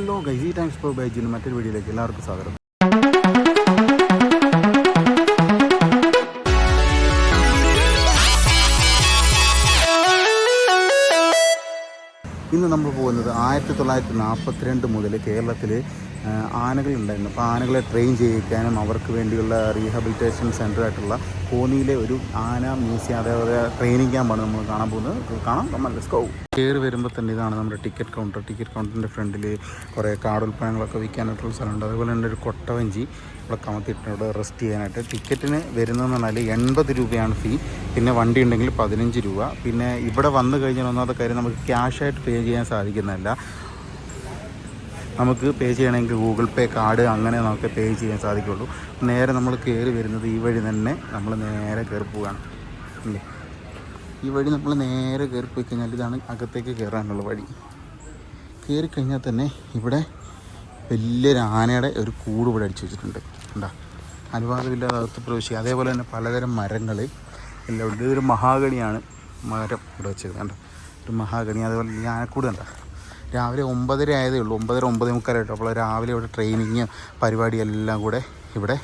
Hello guys times for ബൈജിന് മറ്റൊരു വീഡിയോയിലേക്ക് എല്ലാവർക്കും സ്വാഗതം. ഇന്ന് നമ്മൾ പോകുന്നത് ആയിരത്തി തൊള്ളായിരത്തി നാൽപ്പത്തിരണ്ട് മുതൽ കേരളത്തിൽ ആനകളുണ്ടായിരുന്നു. അപ്പോൾ ആനകളെ ട്രെയിൻ ചെയ്യിക്കാനും അവർക്ക് വേണ്ടിയുള്ള റീഹാബിലിറ്റേഷൻ സെന്ററായിട്ടുള്ള കോന്നിയിലെ ഒരു ആന മ്യൂസിയം അതേപോലെ ട്രെയിനിങ് ക്യാമ്പാണ് നമ്മൾ കാണാൻ പോകുന്നത്. കാണാം. നമ്മൾ ഗോ കയറി വരുമ്പോൾ തന്നെ ഇതാണ് നമ്മുടെ ടിക്കറ്റ് കൗണ്ടർ ടിക്കറ്റ് കൗണ്ടറിന്റെ ഫ്രണ്ടിൽ കുറേ കാടുൽപ്പന്നങ്ങളൊക്കെ വിൽക്കാനായിട്ടുള്ള സ്ഥലമുണ്ട്. അതുപോലെ തന്നെ ഒരു കൊട്ടവഞ്ചി ഇവിടെ കമത്തിയിട്ടുണ്ട്. ഇവിടെ റെസ്റ്റ് ചെയ്യാനായിട്ട്. ടിക്കറ്റിന് വരുന്നതെന്ന് പറഞ്ഞാൽ എൺപത് രൂപയാണ് ഫീ പിന്നെ വണ്ടി ഉണ്ടെങ്കിൽ പതിനഞ്ച് രൂപ. പിന്നെ ഇവിടെ വന്നു കഴിഞ്ഞാൽ ഒന്നാമത്തെ കാര്യം നമുക്ക് ക്യാഷായിട്ട് പേ ചെയ്യാൻ സാധിക്കുന്നതല്ല. നമുക്ക് പേ ചെയ്യണമെങ്കിൽ ഗൂഗിൾ പേ കാർഡ് അങ്ങനെ നമുക്ക് പേ ചെയ്യാൻ സാധിക്കുള്ളൂ. നേരെ നമ്മൾ കയറി വരുന്നത് ഈ വഴി തന്നെ നമ്മൾ നേരെ കയറി പോവുകയാണ്. അല്ലേ ഈ വഴി നമ്മൾ നേരെ കയറി പോയി കഴിഞ്ഞാൽ ഇതാണ് അകത്തേക്ക് കയറാനുള്ള വഴി. കയറി കഴിഞ്ഞാൽ തന്നെ ഇവിടെ വലിയൊരു ആനയുടെ ഒരു കൂട് ഇവിടെ അടിച്ചു വെച്ചിട്ടുണ്ട്. എന്താ അനുവാദമില്ലാതെ അകത്ത് പ്രവേശിക്കുക. അതേപോലെ തന്നെ പലതരം മരങ്ങൾ എല്ലാം ഉണ്ട്. ഇതൊരു മഹാഗണിയാണ് മരം ഇവിടെ വെച്ചേക്കുന്നത്. കണ്ടോ? ഒരു മഹാഗണി. അതേപോലെ ഈ ആനക്കൂട് കണ്ടോ? രാവിലെ ഒമ്പതര ആയതേ ഉള്ളൂ. ഒമ്പതര ഒമ്പത് മുക്കാലായിട്ട് അപ്പോൾ രാവിലെ ഇവിടെ ട്രെയിനിങ് പരിപാടിയെല്ലാം കൂടെ ഇവിടെ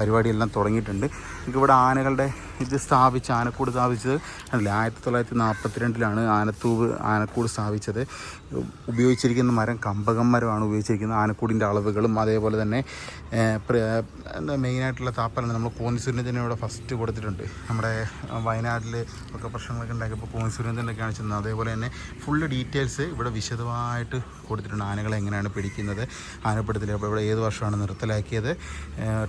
പരിപാടിയെല്ലാം തുടങ്ങിയിട്ടുണ്ട്. ഇവിടെ ആനകളുടെ ഇത് സ്ഥാപിച്ച് ആനക്കൂട് സ്ഥാപിച്ചത് അല്ല ആയിരത്തി തൊള്ളായിരത്തി നാൽപ്പത്തി രണ്ടിലാണ് ആനത്തൂവ് ആനക്കൂട് സ്ഥാപിച്ചത്. ഉപയോഗിച്ചിരിക്കുന്ന മരം കമ്പകം മരമാണ് ഉപയോഗിച്ചിരിക്കുന്നത്. ആനക്കൂടിന്റെ അളവുകളും അതേപോലെ തന്നെ എന്താ മെയിനായിട്ടുള്ള താപ്പാലാണ് നമ്മൾ കോന്നി സുരേന്ദ്രനെ ഇവിടെ ഫസ്റ്റ് കൊടുത്തിട്ടുണ്ട്. നമ്മുടെ വയനാട്ടിൽ ഒക്കെ പ്രശ്നങ്ങളൊക്കെ ഉണ്ടാക്കിയപ്പോൾ കോന്നി സുരേന്ദ്രനൊക്കെ കാണിച്ചിരുന്നത് അതേപോലെ തന്നെ ഫുള്ള് ഡീറ്റെയിൽസ് ഇവിടെ വിശദമായിട്ട് കൊടുത്തിട്ടുണ്ട് ആനകളെ എങ്ങനെയാണ് പിടിക്കുന്നത് ആനപ്പെടുത്തൽ അപ്പോൾ ഇവിടെ ഏത് വർഷമാണ് നിർത്തലാക്കിയത്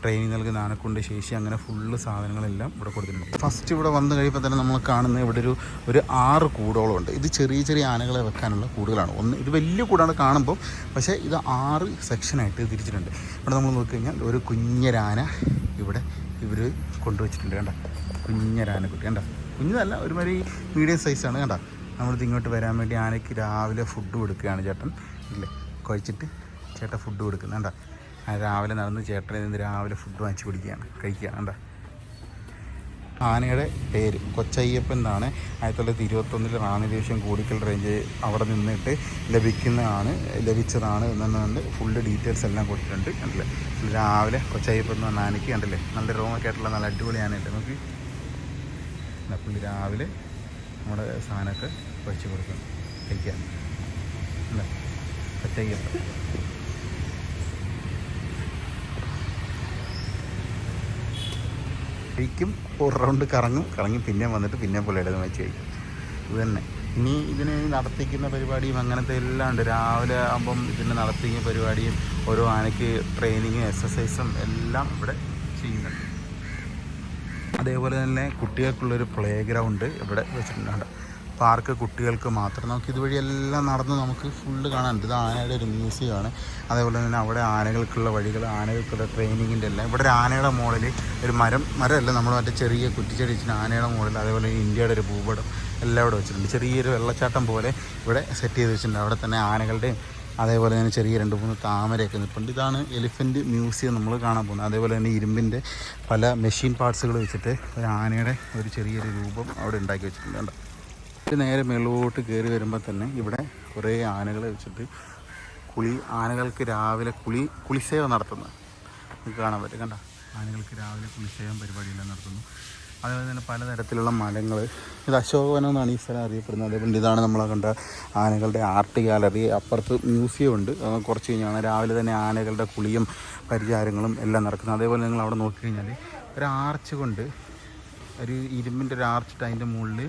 ട്രെയിനിങ് നൽകുന്ന ആനക്കുണ്ട് ശേഷി അങ്ങനെ ഫുള്ള് സാധനങ്ങളെല്ലാം ഇവിടെ കൊടുത്തിട്ടുണ്ട്. ഫസ്റ്റ് ഇവിടെ വന്നു കഴിയുമ്പോൾ തന്നെ നമ്മൾ കാണുന്ന ഇവിടെ ഒരു ഒരു ആറ് കൂടോളം ഉണ്ട്. ഇത് ചെറിയ ചെറിയ ആനകളെ വെക്കാനുള്ള കൂടുതലാണ്. ഒന്ന് ഇത് വലിയ കൂടാണ് കാണുമ്പോൾ പക്ഷേ ഇത് ആറ് സെക്ഷനായിട്ട് തിരിച്ചിട്ടുണ്ട്. ഇവിടെ നമ്മൾ നോക്കിക്കഴിഞ്ഞാൽ ഒരു കുഞ്ഞരാന ഇവിടെ ഇവർ കൊണ്ടുവച്ചിട്ടുണ്ട്. കണ്ട? കുഞ്ഞരാനക്കുട്ടി. കണ്ട? കുഞ്ഞതല്ല ഒരുമാതിരി മീഡിയം സൈസാണ് കണ്ട? നമ്മളിത് ഇങ്ങോട്ട് വരാൻ വേണ്ടി ആനയ്ക്ക് രാവിലെ ഫുഡ് കൊടുക്കുകയാണ് ചേട്ടൻ. ഇല്ലേ? കഴിച്ചിട്ട് ചേട്ടൻ ഫുഡ് കൊടുക്കുന്നത് കണ്ട? രാവിലെ നടന്ന് ചേട്ടൻ നിന്ന് രാവിലെ ഫുഡ് വാങ്ങിച്ച് കുടിക്കുകയാണ് കഴിക്കുകയാണ്. കണ്ട? ആനയുടെ പേര്. കൊച്ചയ്യപ്പൻ എന്നാണ്. ആയിരത്തി തൊള്ളായിരത്തി ഇരുപത്തൊന്നിൽ റാണി ദേശം കൂടിക്കൽ റേഞ്ച് അവിടെ നിന്നിട്ട് ലഭിക്കുന്നതാണ് ലഭിച്ചതാണ് എന്നുണ്ട് ഫുള്ള് ഡീറ്റെയിൽസ് എല്ലാം കൊടുത്തിട്ടുണ്ട്. കണ്ടില്ലേ? രാവിലെ കൊച്ചയ്യപ്പൻ എന്ന് പറഞ്ഞ ആനയ്ക്ക് കണ്ടില്ലേ? നല്ല രോമൊക്കെ ആയിട്ടുള്ള നല്ല അടിപൊളി ആനയുണ്ട്. നമുക്ക് പുള്ളി രാവിലെ നമ്മുടെ സാധനമൊക്കെ വെച്ച് കൊടുക്കണം കഴിക്കാൻ. കൊച്ചയ്യപ്പൻ. കഴിക്കും ഒരു റൗണ്ട് കറങ്ങും കറങ്ങി പിന്നെ വന്നിട്ട് പിന്നെ പുള്ളിയുടെ വെച്ച് കഴിക്കും ഇത് തന്നെ. ഇനി ഇതിന് നടത്തിക്കുന്ന പരിപാടിയും അങ്ങനത്തെ എല്ലാം ഉണ്ട്. രാവിലെ ആകുമ്പം ഇതിന് നടത്തിക്കുന്ന പരിപാടിയും ഓരോ ആനയ്ക്ക് ട്രെയിനിങ്ങും എക്സസൈസും എല്ലാം ഇവിടെ ചെയ്യുന്നുണ്ട്. അതേപോലെ തന്നെ കുട്ടികൾക്കുള്ളൊരു പ്ലേ ഗ്രൗണ്ട് ഇവിടെ വെച്ചിട്ടുണ്ട്. പാർക്ക് കുട്ടികൾക്ക് മാത്രം. നമുക്ക് ഇതുവഴി എല്ലാം നടന്ന് നമുക്ക് ഫുള്ള് കാണാൻ ഇത് ആനയുടെ ഒരു മ്യൂസിയമാണ് അതേപോലെ തന്നെ അവിടെ ആനകൾക്കുള്ള വഴികൾ ആനകൾക്കുള്ള ട്രെയിനിങ്ങിന്റെ എല്ലാം. ഇവിടെ ഒരു ആനയുടെ മോഡൽ ഒരു മരം മരമല്ല നമ്മൾ മറ്റേ ചെറിയ കുറ്റിച്ചെടി വെച്ചിട്ട് ആനയുടെ മോഡൽ അതേപോലെ ഇന്ത്യയുടെ ഒരു ഭൂപടം എല്ലാം ഇവിടെ വെച്ചിട്ടുണ്ട്. ചെറിയൊരു വെള്ളച്ചാട്ടം പോലെ ഇവിടെ സെറ്റ് ചെയ്ത് വെച്ചിട്ടുണ്ട്. അവിടെ തന്നെ ആനകളുടെയും അതേപോലെ തന്നെ ചെറിയ രണ്ട് മൂന്ന് താമരയൊക്കെ നിൽപ്പുണ്ട് ഇതാണ് എലിഫന്റ് മ്യൂസിയം നമ്മൾ കാണാൻ പോകുന്നത്. അതേപോലെ തന്നെ ഇരുമ്പിന്റെ പല മെഷീൻ പാർട്സുകൾ വെച്ചിട്ട് ഒരു ആനയുടെ ഒരു ചെറിയൊരു രൂപം അവിടെ ഉണ്ടാക്കി വെച്ചിട്ടുണ്ട്. ഇത് നേരെ മേളോട്ട് കയറി വരുമ്പോൾ തന്നെ ഇവിടെ കുറേ ആനകളെ വെച്ചിട്ട് കുളി ആനകൾക്ക് രാവിലെ കുളി കുളിസേവ നടത്തുന്നത് നമുക്ക് കാണാൻ പറ്റും കണ്ട? ആനകൾക്ക് രാവിലെ കുളിസേവം പരിപാടിയെല്ലാം നടത്തുന്നു. അതേപോലെ തന്നെ പലതരത്തിലുള്ള മരങ്ങൾ ഇത് അശോകവനം എന്നാണ് ഈ സ്ഥലം അറിയപ്പെടുന്നത്. അതേപോലെ ഇതാണ് നമ്മൾ കണ്ട ആനകളുടെ ആർട്ട് ഗാലറി. അപ്പുറത്ത് മ്യൂസിയം ഉണ്ട്. കുറച്ച് കഴിഞ്ഞാണ് രാവിലെ തന്നെ ആനകളുടെ കുളിയും പരിചാരങ്ങളും എല്ലാം നടക്കുന്നത്. അതേപോലെ നിങ്ങൾ അവിടെ നോക്കിക്കഴിഞ്ഞാൽ ഒരു ആർച്ച് കൊണ്ട് ഒരു ഇരുമ്പിന്റെ ഒരു ആർച്ചിട്ട് അതിന്റെ മുകളിൽ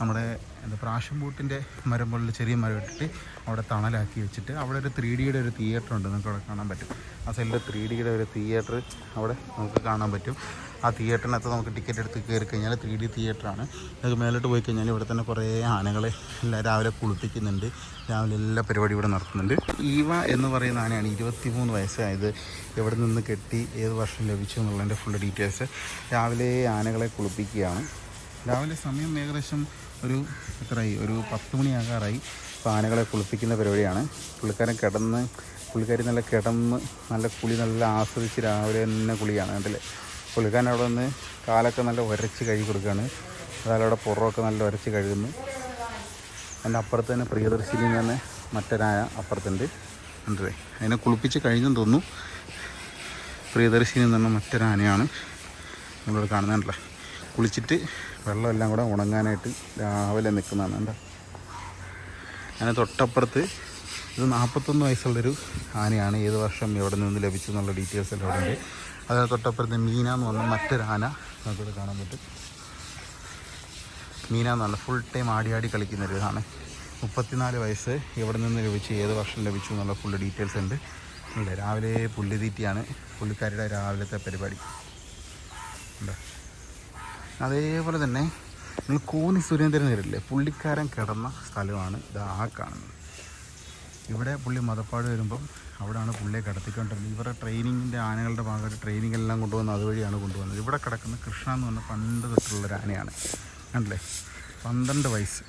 നമ്മുടെ എന്താ പ്രാഷൻ ബൂട്ടിന്റെ മരം പോലുള്ള ചെറിയ മരം ഇട്ടിട്ട് അവിടെ തണലാക്കി വെച്ചിട്ട് അവിടെ ഒരു ത്രീ ഡിയുടെ ഒരു തിയേറ്റർ ഉണ്ട്. നമുക്ക് അവിടെ കാണാൻ പറ്റും. ആ സൈഡിൽ ത്രീ ഡിയുടെ ഒരു തിയേറ്റർ അവിടെ നമുക്ക് കാണാൻ പറ്റും. ആ തിയേറ്ററിനകത്ത് നമുക്ക് ടിക്കറ്റ് എടുത്ത് കയറി കഴിഞ്ഞാൽ ത്രീ ഡി തിയേറ്ററാണ് നമുക്ക് മേലോട്ട് പോയി കഴിഞ്ഞാൽ ഇവിടെ തന്നെ കുറേ ആനകളെ എല്ലാം രാവിലെ കുളിപ്പിക്കുന്നുണ്ട്. രാവിലെ എല്ലാ പരിപാടി ഇവിടെ നടത്തുന്നുണ്ട്. ഈവ എന്ന് പറയുന്ന ആനയാണ് ഇരുപത്തി മൂന്ന് വയസ്സായത്. എവിടെ നിന്ന് കെട്ടി ഏത് വർഷം ലഭിച്ചു എന്നുള്ളതിന്റെ ഫുൾ ഡീറ്റെയിൽസ് രാവിലെ ആനകളെ കുളിപ്പിക്കുകയാണ്. രാവിലെ സമയം ഏകദേശം ഒരു എത്രയായി? ഒരു പത്ത് മണിയാകാറായി. അപ്പോൾ ആനകളെ കുളിപ്പിക്കുന്ന പരിപാടിയാണ്. പുള്ളിക്കാരൻ കിടന്ന് പുള്ളിക്കാരി നല്ല കിടന്ന് നല്ല കുളി നല്ല ആസ്വദിച്ച് രാവിലെ തന്നെ കുളിയാണ് കണ്ടില്ലേ? പുള്ളിക്കാരൻ അവിടെ നിന്ന് കാലൊക്കെ നല്ല ഉരച്ച് കഴുകി കൊടുക്കുകയാണ്. അതായത് അവിടെ പുറമൊക്കെ നല്ല ഉരച്ച് കഴുകുന്നു. അതിന്റെ അപ്പുറത്ത് തന്നെ പ്രിയദർശിനി പറഞ്ഞ മറ്റൊരായ അപ്പുറത്തുണ്ട്. കണ്ടതേ അതിനെ കുളിപ്പിച്ച് കഴിഞ്ഞെന്ന് തോന്നുന്നു. പ്രിയദർശിനി എന്ന് പറഞ്ഞ മറ്റൊരാനയാണ്. നമ്മളിവിടെ കാണുന്നുണ്ടല്ലേ കുളിച്ചിട്ട് വെള്ളമെല്ലാം കൂടെ ഉണങ്ങാനായിട്ട് രാവിലെ നിൽക്കുന്നതാണ്. എന്താ അതിന് തൊട്ടപ്പുറത്ത് ഇത് നാൽപ്പത്തൊന്ന് വയസ്സുള്ളൊരു ആനയാണ്. ഏത് വർഷം എവിടെ നിന്ന് ലഭിച്ചു എന്നുള്ള ഡീറ്റെയിൽസ് എല്ലാം ഉണ്ട്. അതിന് തൊട്ടപ്പുറത്ത് മീന എന്ന് പറഞ്ഞ മറ്റൊരു ആന നമുക്കിവിടെ കാണാൻ പറ്റും. മീന എന്ന് പറഞ്ഞാൽ ഫുൾ ടൈം ആടി ആടി കളിക്കുന്ന ഒരു ഇതാണ് മുപ്പത്തിനാല് വയസ്സ് എവിടെ നിന്ന് ലഭിച്ചു ഏത് വർഷം ലഭിച്ചു എന്നുള്ള ഫുൾ ഡീറ്റെയിൽസ് ഉണ്ട്. അല്ലേ രാവിലെ പുല്ലുതീറ്റിയാണ് പുള്ളിക്കാരുടെ രാവിലത്തെ പരിപാടി. ഉണ്ടോ അതേപോലെ തന്നെ നിങ്ങൾ കോന്നി സുരേന്ദ്രൻ വരില്ലേ പുള്ളിക്കാരൻ കിടന്ന സ്ഥലമാണ് ഇത് ആ കാണുന്നത്. ഇവിടെ പുള്ളി മതപ്പാട് വരുമ്പം അവിടെയാണ് പുള്ളിയെ കടത്തിക്കൊണ്ടിരുന്നത്. ഇവരുടെ ട്രെയിനിങ്ങിന്റെ ആനകളുടെ ഭാഗമായിട്ട് ട്രെയിനിങ് എല്ലാം കൊണ്ടുവന്ന് അതുവഴിയാണ് കൊണ്ടുവന്നത്. ഇവിടെ കിടക്കുന്ന കൃഷ്ണ എന്ന് പറഞ്ഞ പണ്ട് തൊട്ടുള്ളൊരു ആനയാണ്. കണ്ടില്ലേ? പന്ത്രണ്ട് വയസ്സ്.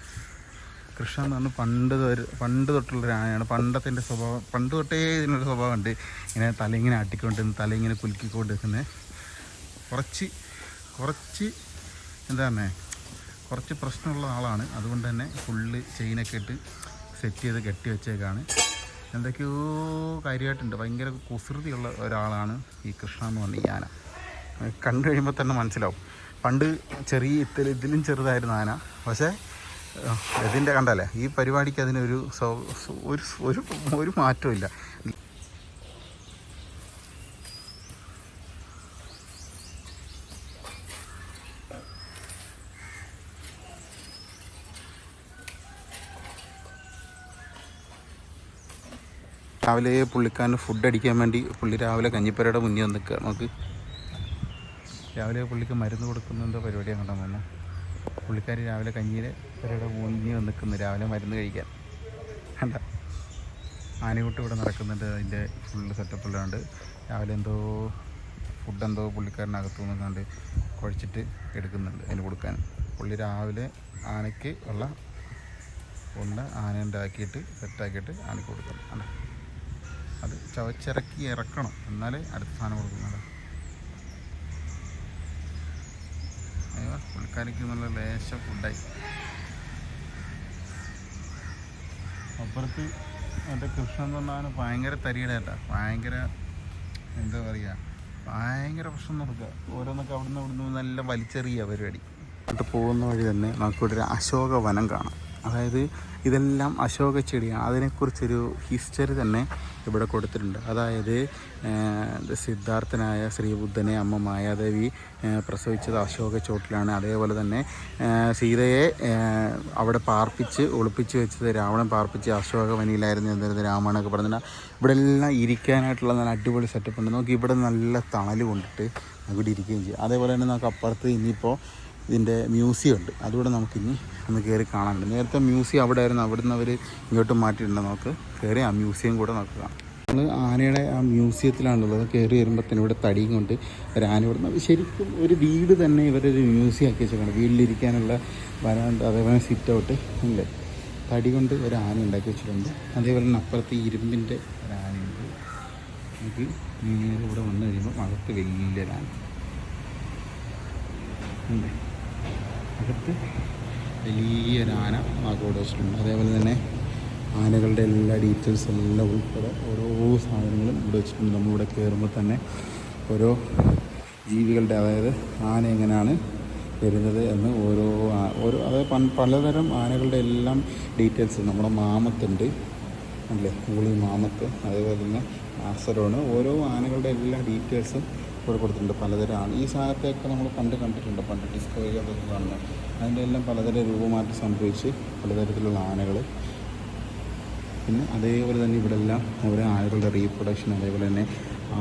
കൃഷ്ണ എന്ന് പറഞ്ഞാൽ പണ്ട് പണ്ട് തൊട്ടുള്ളൊരു ആനയാണ്. പണ്ടത്തിന്റെ സ്വഭാവം പണ്ട് തൊട്ടേ ഇതിനൊരു സ്വഭാവമുണ്ട്. ഇങ്ങനെ തല ഇങ്ങനെ ആട്ടിക്കൊണ്ട് തല ഇങ്ങനെ കുലുക്കിക്കൊണ്ട് കുറച്ച് കുറച്ച് എന്താ കുറച്ച് പ്രശ്നമുള്ള ആളാണ്. അതുകൊണ്ട് തന്നെ ഫുള്ള് ചെയിനൊക്കെ ഇട്ട് സെറ്റ് ചെയ്ത് കെട്ടി വെച്ചേക്കാണ്. എന്തൊക്കെയോ കാര്യമായിട്ടുണ്ട്. ഭയങ്കര കുസൃതിയുള്ള ഒരാളാണ് ഈ കൃഷ്ണ എന്ന് പറഞ്ഞ ഈ ആന. കണ്ടു കഴിയുമ്പോൾ തന്നെ മനസ്സിലാവും. പണ്ട് ചെറിയ ഇത്തിൽ ഇതിലും ചെറുതായിരുന്നു ആന. പക്ഷേ ഇതിന്റെ കണ്ടല്ലേ? ഈ പരിപാടിക്ക് അതിനൊരു ഒരു ഒരു ഒരു മാറ്റവും രാവിലെ പുള്ളിക്കാരന് ഫുഡ് അടിക്കാൻ വേണ്ടി പുള്ളി രാവിലെ കഞ്ഞിപ്പരയുടെ മുന്നിൽ വന്ന് നിൽക്കുക നമുക്ക് രാവിലെ പുള്ളിക്ക് മരുന്ന് കൊടുക്കുന്നതിന്റെ പരിപാടിയാണ് കണ്ടാൽ വന്നു പുള്ളിക്കാരി രാവിലെ കഞ്ഞിയിലെ പരയുടെ മുന്നിൽ വന്ന് നിൽക്കുന്നു. രാവിലെ മരുന്ന് കഴിക്കാൻ. കണ്ട? ആനയൂട്ട് ഇവിടെ നടക്കുന്നുണ്ട്. അതിന്റെ ഫുള്ള് ഉള്ളതുകൊണ്ട് രാവിലെ എന്തോ ഫുഡ് എന്തോ പുള്ളിക്കാരനകത്തു നിന്ന് കണ്ട് കുഴച്ചിട്ട് എടുക്കുന്നുണ്ട് അതിന് കൊടുക്കാൻ. പുള്ളി രാവിലെ ആനയ്ക്ക് ഉള്ള ഒന്ന് ആന ഉണ്ടാക്കിയിട്ട് സെറ്റാക്കിയിട്ട് ആനയ്ക്ക് കൊടുക്കണം അത് ചവച്ചിറക്കി ഇറക്കണം. എന്നാലേ അടുത്ത സാധനം കൊടുക്കുന്നത് അയ്യോ പുള്ളിക്കാരിക്ക് നല്ല ലേശ ഫുഡായി അപ്പുറത്ത് മറ്റേ കൃഷ്ണൻ എന്ന് പറഞ്ഞാൽ ഭയങ്കര തരിയുടെ കേട്ടാ. ഭയങ്കര എന്താ പറയുക ഭയങ്കര പ്രശ്നം നടക്കുക ഓരോന്നൊക്കെ അവിടുന്ന് ഇവിടുന്ന് നല്ല വലിച്ചെറിയ പരിപാടി. എന്നിട്ട് പോകുന്ന വഴി തന്നെ നമുക്കിവിടെ ഒരു അശോക വനം കാണാം. അതായത് ഇതെല്ലാം അശോക ചെടിയാണ്. അതിനെക്കുറിച്ചൊരു ഹിസ്റ്ററി തന്നെ ഇവിടെ കൊടുത്തിട്ടുണ്ട്. അതായത് സിദ്ധാർത്ഥനായ ശ്രീബുദ്ധനെ അമ്മ മായാദേവി പ്രസവിച്ചത് അശോക ചോട്ടിലാണ്. അതേപോലെ തന്നെ സീതയെ അവിടെ പാർപ്പിച്ച് ഒളിപ്പിച്ച് വെച്ചത് രാവണൻ പാർപ്പിച്ച് അശോകവനിയിലായിരുന്നു എന്നിരുന്നത് രാമായണമൊക്കെ പറഞ്ഞാൽ ഇവിടെ എല്ലാം ഇരിക്കാനായിട്ടുള്ള നല്ല അടിപൊളി സെറ്റപ്പ് ഉണ്ട്. നോക്കി ഇവിടെ നല്ല തണൽ കൊണ്ടിട്ട് ഇവിടെ ഇരിക്കുകയും ചെയ്യാം. അതേപോലെ തന്നെ നമുക്ക് അപ്പുറത്ത് ഇനിയിപ്പോൾ ഇതിന്റെ മ്യൂസിയം ഉണ്ട്. അതുകൂടെ നമുക്കിനി ഒന്ന് കയറി കാണാനുണ്ട്. നേരത്തെ മ്യൂസിയം അവിടെ ആയിരുന്നു. അവിടെ നിന്ന് അവർ ഇങ്ങോട്ട് മാറ്റിയിട്ടുണ്ട്. നമുക്ക് കയറി ആ മ്യൂസിയം കൂടെ നമുക്ക് കാണാം. നമ്മൾ ആനയുടെ ആ മ്യൂസിയത്തിലാണുള്ളത്. കയറി വരുമ്പോഴത്തേനും ഇവിടെ തടിയും കൊണ്ട് ഒരു ആന ഇവിടെ ശരിക്കും ഒരു വീട് തന്നെ ഇവരൊരു മ്യൂസിയം ആക്കി വെച്ചേക്കാണ്. വീട്ടിലിരിക്കാനുള്ള വരാണ്ട് അതേപോലെ സിറ്റ് ഔട്ട് ഉണ്ട്. തടി കൊണ്ട് ഒരു ആന ഉണ്ടാക്കി വെച്ചിട്ടുണ്ട്. അതേപോലെ തന്നെ അപ്പുറത്ത് ഇരുമ്പിന്റെ ഒരു ആനയുണ്ട്. നമുക്ക് ഇവിടെ വന്നു കഴിയുമ്പോൾ അകത്ത് വലിയൊരു ആന. ഉണ്ട്. അകത്ത് വലിയൊരു ആന ആക്കോടെ വെച്ചിട്ടുണ്ട്. അതേപോലെ തന്നെ ആനകളുടെ എല്ലാ ഡീറ്റെയിൽസ് എല്ലാം ഉൾപ്പെടെ ഓരോ സാധനങ്ങളും ഇവിടെ വെച്ചിട്ടുണ്ട്. നമ്മളിവിടെ കയറുമ്പോൾ തന്നെ ഓരോ ജീവികളുടെ അതായത് ആന എങ്ങനെയാണ് വരുന്നത് എന്ന് ഓരോ ഓരോ അതായത് പലതരം ആനകളുടെ എല്ലാം ഡീറ്റെയിൽസ് നമ്മുടെ മാമത്തുണ്ട്. അല്ലേ? ഊളി മാമത്ത് അതേപോലെ തന്നെ ആസറോണ് ഓരോ ആനകളുടെ എല്ലാ ഡീറ്റെയിൽസും ഇവിടെ കൊടുത്തിട്ടുണ്ട് പലതരമാണ് ഈ സാധനത്തെയൊക്കെ നമ്മൾ പണ്ട് കണ്ടിട്ടുണ്ട്. പണ്ട് ഡിസ്കവറി അതൊക്കെ കാണുന്നത് അതിന്റെ എല്ലാം പലതരം രൂപമാറ്റം സംഭവിച്ച് പലതരത്തിലുള്ള ആനകൾ. പിന്നെ അതേപോലെ തന്നെ ഇവിടെ എല്ലാം ഓരോ ആനകളുടെ റീപ്രൊഡക്ഷൻ അതേപോലെ തന്നെ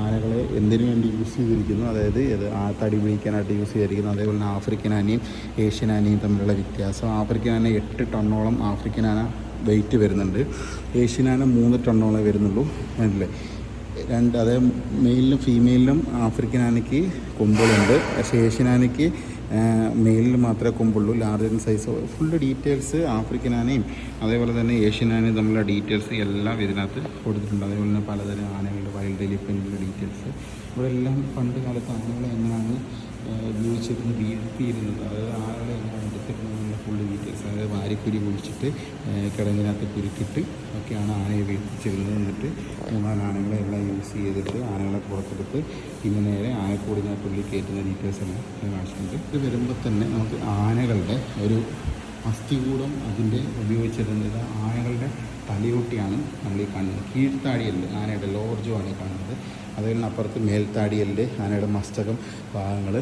ആനകളെ എന്തിനു വേണ്ടി യൂസ് ചെയ്തിരിക്കുന്നു? അതായത് ഇത് തടി പിടിക്കാനായിട്ട് യൂസ് ചെയ്തിരിക്കുന്നു. അതേപോലെ തന്നെ ആഫ്രിക്കൻ ആനയും ഏഷ്യൻ ആനയും തമ്മിലുള്ള വ്യത്യാസം. ആഫ്രിക്കൻ ആന എട്ട് ടണ്ണോളം ആഫ്രിക്കൻ ആന വെയിറ്റ് വരുന്നുണ്ട്. ഏഷ്യൻ ആന മൂന്ന് ടണ്ണോളം വരുന്നുള്ളൂ. അല്ലേ? രണ്ട് അതായത് മെയിലിലും ഫീമെയിലിലും ആഫ്രിക്കൻ ആനയ്ക്ക് കൊമ്പുകളുണ്ട്. പക്ഷേ ഏഷ്യൻ ആനയ്ക്ക് മെയിലിൽ മാത്രമേ കൊമ്പുള്ളൂ. Larger size full details African ആനയും അതേപോലെ തന്നെ ഏഷ്യൻ ആനയും തമ്മിലുള്ള ഡീറ്റെയിൽസ് എല്ലാം ഇതിനകത്ത് കൊടുത്തിട്ടുണ്ട്. അതേപോലെ തന്നെ പലതരം ആനകളുടെ വൈൽഡ് എലിഫന്റിന്റെ ഡീറ്റെയിൽസ് ഇവിടെ എല്ലാം പണ്ട് കാലത്ത് ആനകളെ എങ്ങനെയാണ് ജീവിച്ചിരുന്നത് വീഴ്ത്തിയിരുന്നത്? അതായത് ആനകളെ എങ്ങനെയാണ് വാരിക്കുരി കുഴിച്ചിട്ട് കിടങ്ങിനകത്ത് കുരുക്കിട്ട് ഒക്കെയാണ് ആനയെ വീഴ്ത്തിച്ചിരുന്നത് എന്നിട്ട് മൂന്നാൽ ആനകളെ എല്ലാം യൂസ് ചെയ്തിട്ട് ആനകളെ പുറത്തെടുത്ത് പിന്നെ നേരെ ആനക്കൂടിനകത്തുള്ളിൽ കയറ്റുന്ന ഡീറ്റെയിൽസ് എല്ലാം കാണിച്ചിട്ടുണ്ട്. ഇത് വരുമ്പോൾ തന്നെ നമുക്ക് ആനകളുടെ ഒരു അസ്ഥികൂടം അതിന്റെ ഉപയോഗിച്ചിരുന്നത് ആനകളുടെ തലയോട്ടിയാണ് നമ്മൾ ഈ കാണുന്നത്. കീഴ്ത്താടിയല്ല് ആനയുടെ ലോർജുമാണ് ആണ് കാണുന്നത്. അതുപോലെ അപ്പുറത്ത് മേൽത്താടിയല്ല് ആനയുടെ മസ്തകം ഭാഗങ്ങൾ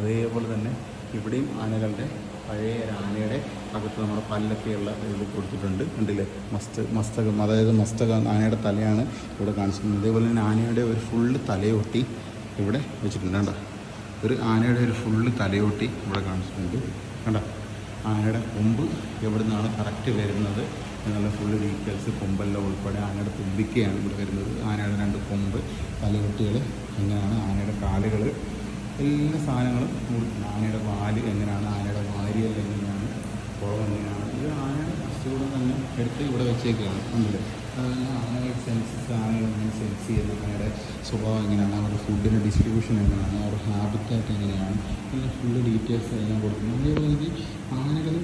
അതേപോലെ തന്നെ ഇവിടെയും ആനകളുടെ പഴയ ആനയുടെ അകത്ത് നമ്മുടെ പല്ലൊക്കെയുള്ള ഇത് കൊടുത്തിട്ടുണ്ട്. കണ്ടില്ലേ? മസ്ത മസ്തകം അതായത് മസ്തകം ആനയുടെ തലയാണ് ഇവിടെ കാണിച്ചിട്ടുണ്ട് അതേപോലെ തന്നെ ആനയുടെ ഒരു ഫുള്ള് തലയൊട്ടി ഇവിടെ വെച്ചിട്ടുണ്ട്. കണ്ടോ? ഒരു ആനയുടെ ഒരു ഫുള്ള് തലയൊട്ടി ഇവിടെ കാണിച്ചിട്ടുണ്ട്. കണ്ടോ? ആനയുടെ കൊമ്പ് എവിടെ നിന്നാണ് കറക്റ്റ് വരുന്നത് എന്നുള്ള ഫുള്ള് ഡീറ്റെയിൽസ് കൊമ്പെല്ലാം ഉൾപ്പെടെ ആനയുടെ തുമ്പിക്കയാണ് ഇവിടെ വരുന്നത്. ആനയുടെ രണ്ട് കൊമ്പ് തലയൊട്ടികൾ എങ്ങനെയാണ് ആനയുടെ കാലുകൾ എല്ലാ സാധനങ്ങളും കൂടുതലും ആനയുടെ വാൽ എങ്ങനെയാണ് ആനയുടെ വാരിയല്ല എങ്ങനെയാണ് കുളം എങ്ങനെയാണ്? ഇത് ആനയുടെ അസുഖം തന്നെ എടുത്ത് ഇവിടെ വെച്ചേക്കാണ് ഉണ്ട് അതുപോലെ ആനകളുടെ സെൻസസ് ആനകൾ എങ്ങനെ സെൻസ് ചെയ്യുന്നത് ആനയുടെ സ്വഭാവം എങ്ങനെയാണ് അവരുടെ ഫുഡിന്റെ ഡിസ്ട്രിബ്യൂഷൻ എങ്ങനെയാണ് അവരുടെ ഹാബിറ്റാറ്റ് എങ്ങനെയാണ് ഇങ്ങനെ ഫുള്ള് ഡീറ്റെയിൽസ് എല്ലാം കൊടുക്കുന്നു. അതേപോലെ തന്നെ ആനകൾ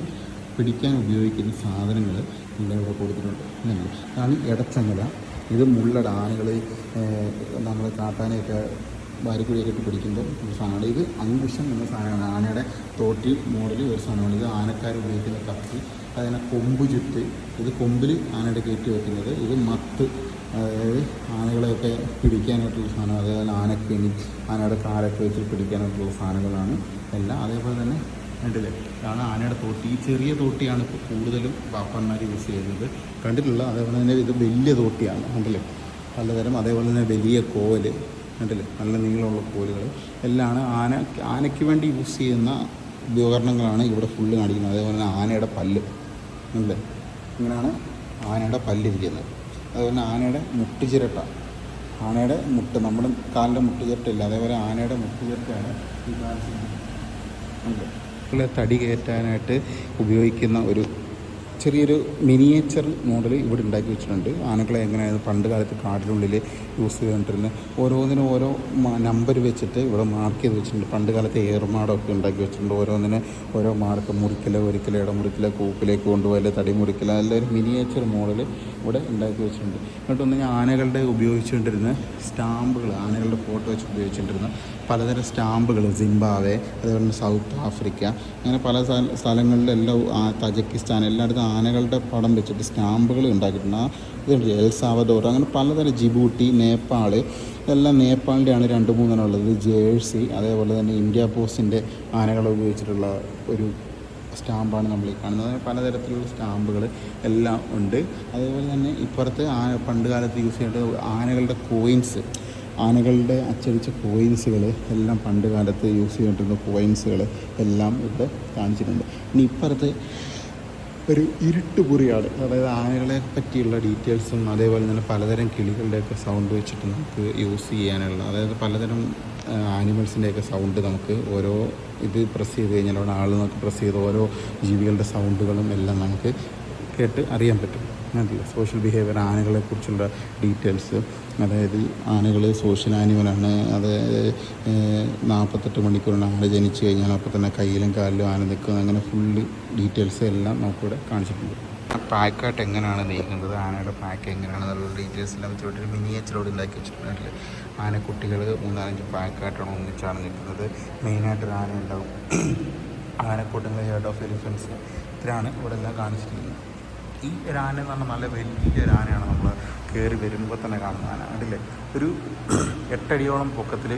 പിടിക്കാൻ ഉപയോഗിക്കുന്ന സാധനങ്ങൾ ഇവിടെ ഇവിടെ കൊടുത്തിട്ടുണ്ട്. അതാണ് ഇടച്ചങ്ങല. ഇത് മുള്ളട ആനകൾ നമ്മൾ കാട്ടാനയൊക്കെ വാരിക്കുഴിയൊക്കെ ഇട്ട് പിടിക്കുമ്പോൾ ഒരു സാധനമാണ്. ഇത് അങ്കുശം എന്ന സാധനമാണ്. ആനയുടെ തോട്ടി മോഡൽ ഒരു സാധനമാണ്. ഇത് ആനക്കാർ ഉപയോഗിക്കുന്ന കത്തി അതിനെ കൊമ്പ് ചുറ്റ് ഇത് കൊമ്പിൽ ആനയുടെ കയറ്റി വെക്കുന്നത്. ഇത് മത്ത് അതായത് ആനകളെയൊക്കെ പിടിക്കാനായിട്ടുള്ള സാധനം അതേപോലെ ആനക്കെണി ആനയുടെ കാലൊക്കെ വെച്ച് പിടിക്കാനായിട്ടുള്ള സാധനങ്ങളാണ് എല്ലാം. അതേപോലെ തന്നെ കണ്ടില്ലേ? ഇതാണ് ആനയുടെ തോട്ടി. ഈ ചെറിയ തോട്ടിയാണ് ഇപ്പോൾ കൂടുതലും പാപ്പന്മാർ യൂസ് ചെയ്യുന്നത്. കണ്ടിട്ടുള്ള അതേപോലെ തന്നെ ഇത് വലിയ തോട്ടിയാണ്. കണ്ടില്ലേ? പലതരം അതേപോലെ തന്നെ വലിയ കോൽ കണ്ടില്ലേ? നല്ല നീളമുള്ള കോലുകൾ. എല്ലാം ആന ആനയ്ക്ക് വേണ്ടി യൂസ് ചെയ്യുന്ന ഉപകരണങ്ങളാണ് ഇവിടെ ഫുള്ള് കാണിക്കുന്നത്. അതേപോലെ തന്നെ ആനയുടെ പല്ല്. അല്ലേ ഇങ്ങനെയാണ് ആനയുടെ പല്ലിരിക്കുന്നത്. അതുപോലെ തന്നെ ആനയുടെ മുട്ടുചിരട്ട. ആനയുടെ മുട്ട് നമ്മുടെ കാലിന്റെ മുട്ടുചിരട്ടില്ല അതേപോലെ ആനയുടെ മുട്ടുചിരട്ടയാണ് ഈ കാണിച്ചിരിക്കുന്നത്. തടി കയറ്റാനായിട്ട് ഉപയോഗിക്കുന്ന ഒരു ചെറിയൊരു മിനിയേച്ചർ മോഡൽ ഇവിടെ ഉണ്ടാക്കി വെച്ചിട്ടുണ്ട്. ആനകളെ എങ്ങനെയാണ് പണ്ട് കാലത്ത് കാടിനുള്ളിൽ യൂസ് ചെയ്തുകൊണ്ടിരുന്നത് ഓരോന്നിനും ഓരോ നമ്പർ വെച്ചിട്ട് ഇവിടെ മാർക്ക് ചെയ്ത് വെച്ചിട്ടുണ്ട്. പണ്ട് കാലത്ത് ഏറുമാടമൊക്കെ ഉണ്ടാക്കി വെച്ചിട്ടുണ്ട്. ഓരോന്നിന് ഓരോ മാർക്ക് മുറിക്കല ഒരിക്കല ഇടമുറിക്കല കൂപ്പിലേക്ക് കൊണ്ടുപോകൽ തടി മുറിക്കല എല്ലാം ഒരു മിനിയേച്ചർ മോഡൽ ഇവിടെ ഉണ്ടാക്കി വെച്ചിട്ടുണ്ട്. എന്നിട്ട് ഒന്ന് ഞാൻ ആനകളുടെ ഉപയോഗിച്ചുകൊണ്ടിരുന്ന സ്റ്റാമ്പുകൾ ആനകളുടെ ഫോട്ടോ വെച്ച് ഉപയോഗിച്ചുകൊണ്ടിരുന്ന പലതരം സ്റ്റാമ്പുകൾ സിംബാവെ അതേപോലെ തന്നെ സൗത്ത് ആഫ്രിക്ക അങ്ങനെ പല സ്ഥല- സ്ഥലങ്ങളിലെല്ലാം തജക്കിസ്ഥാൻ എല്ലായിടത്തും ആനകളുടെ പടം വെച്ചിട്ട് സ്റ്റാമ്പുകൾ ഉണ്ടാക്കിയിട്ടുണ്ട്. ഇതുണ്ട് എൽ സാവദോർ അങ്ങനെ പലതരം ജിബൂട്ടി നേപ്പാൾ ഇതെല്ലാം നേപ്പാളിന്റെയാണ് രണ്ട് മൂന്നെണ്ണം ഉള്ളത്. ജേഴ്സി അതേപോലെ തന്നെ ഇന്ത്യ പോസ്റ്റിന്റെ ആനകളെ ഉപയോഗിച്ചിട്ടുള്ള ഒരു സ്റ്റാമ്പാണ് നമ്മൾ ഈ കാണുന്നത്. പലതരത്തിലുള്ള സ്റ്റാമ്പുകൾ എല്ലാം ഉണ്ട്. അതേപോലെ തന്നെ ഇപ്പുറത്ത് പണ്ട് കാലത്ത് യൂസ് ചെയ്യേണ്ട ആനകളുടെ കോയിൻസ് ആനകളുടെ അച്ചടിച്ച കോയിൻസുകൾ എല്ലാം പണ്ട് കാലത്ത് യൂസ് ചെയ്തിട്ടുന്ന കോയിൻസുകൾ എല്ലാം ഇവിടെ കാണിച്ചിട്ടുണ്ട്. ഇനി ഇപ്പുറത്ത് ഒരു ഇരുട്ടുപുറിയാണ് അതായത് ആനകളെ പറ്റിയുള്ള ഡീറ്റെയിൽസും അതേപോലെ തന്നെ പലതരം കിളികളുടെയൊക്കെ സൗണ്ട് വെച്ചിട്ട് നമുക്ക് യൂസ് ചെയ്യാനുള്ള അതായത് പലതരം ആനിമൽസിന്റെയൊക്കെ സൗണ്ട് നമുക്ക് ഓരോ ഇത് പ്രസ് ചെയ്ത് കഴിഞ്ഞാൽ അവിടെ ആൾ നമുക്ക് പ്രസ് ചെയ്ത് ഓരോ ജീവികളുടെ സൗണ്ടുകളും എല്ലാം നമുക്ക് കേട്ട് അറിയാൻ പറ്റും. അതില്ല സോഷ്യൽ ബിഹേവിയർ ആനകളെക്കുറിച്ചുള്ള ഡീറ്റെയിൽസ് അതായത് ആനകൾ സോഷ്യൽ ആനിമലാണ്. അത് നാൽപ്പത്തെട്ട് മണിക്കൂറിന് ആന ജനിച്ചു കഴിഞ്ഞാൽ അപ്പോൾ തന്നെ കയ്യിലും കാലിലും ആന നിൽക്കുന്നത് അങ്ങനെ ഫുള്ള് ഡീറ്റെയിൽസ് എല്ലാം നമുക്കിവിടെ കാണിച്ചിട്ടുണ്ട്. പാക്കായിട്ട് എങ്ങനെയാണ് നീങ്ങുന്നത്? ആനയുടെ പാക്ക് എങ്ങനെയാണെന്നുള്ള ഡീറ്റെയിൽസ് എല്ലാം വെച്ചിട്ട് ഒരു മിനിയേച്ചറോട് ഉണ്ടാക്കി വെച്ചിട്ടുണ്ടെങ്കിൽ ആനക്കുട്ടികൾ മൂന്നാലഞ്ച് പാക്കായിട്ടാണ് ഒന്നിച്ചാണ് നിൽക്കുന്നത്. മെയിനായിട്ടൊരു ആന ഉണ്ടാവും. ആനക്കൂട്ടങ്ങൾ ഹെഡ് ഓഫ് എലിഫൻസ് ഇത്രയാണ് ഇവിടെ എല്ലാം കാണിച്ചിരിക്കുന്നത്. ഈ ഒരു ആന എന്ന് പറഞ്ഞാൽ നല്ല വലിയ ഒരു ആനയാണ് നമ്മൾ കയറി വരുമ്പോൾ തന്നെ കാണുന്ന ആന. കണ്ടില്ലേ? ഒരു എട്ടടിയോളം പൊക്കത്തിൽ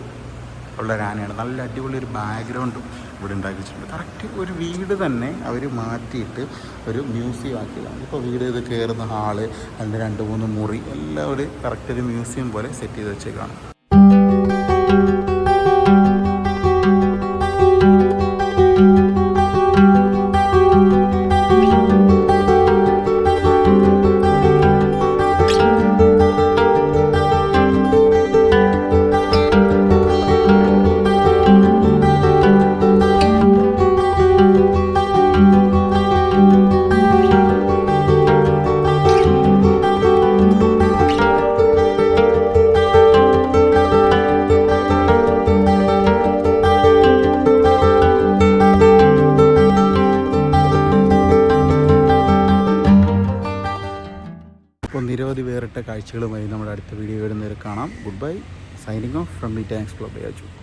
ഉള്ള ഒരു ആനയാണ്. നല്ല അടിപൊളി ഒരു ബാക്ക്ഗ്രൗണ്ടും ഇവിടെ ഉണ്ടാക്കി വെച്ചിട്ടുണ്ട് കറക്റ്റ് ഒരു വീട് തന്നെ അവർ മാറ്റിയിട്ട് ഒരു മ്യൂസിയം ആക്കിയതാണ്. ഇപ്പോൾ വീട് ഇത് കയറുന്ന ഹാൾ അതിന്റെ രണ്ട് മൂന്ന് മുറി എല്ലാം ഒരു കറക്റ്റ് ഒരു മ്യൂസിയം പോലെ സെറ്റ് ചെയ്ത് വെച്ചേക്കാണ്. കാഴ്ചകളുമായി നമ്മുടെ അടുത്ത വീഡിയോ വരുന്നവരെ കാണാം. Good bye signing off from me tanks club Byju